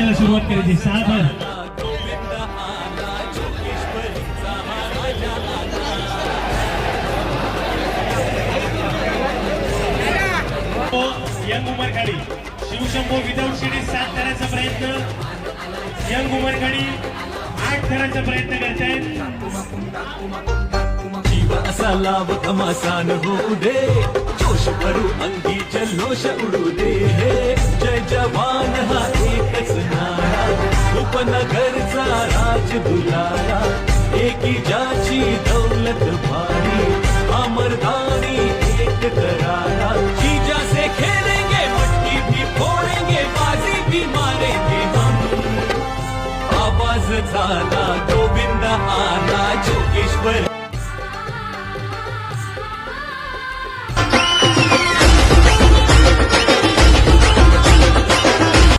नाचायला सुरुवात करायची. साधन हो, यंग उमरखाडी शिवशंभो विदाऊट शिडी सात करायचा प्रयत्न. यंग उमरखाडी आठ करायचा प्रयत्न करतायत. जीव असा लाव घमासान होऊ दे. जोश भरू अंगी जल्लोष उडू दे. नगरचा राज दुलारा एकी जाची दौलत भारी अमरदारी एक करारा. जीजा से खेलेंगे मट्टी भी फोड़ेंगे बाजी भी मारेंगे हम. आवाज झाला गोविंद आला जोगेश्वर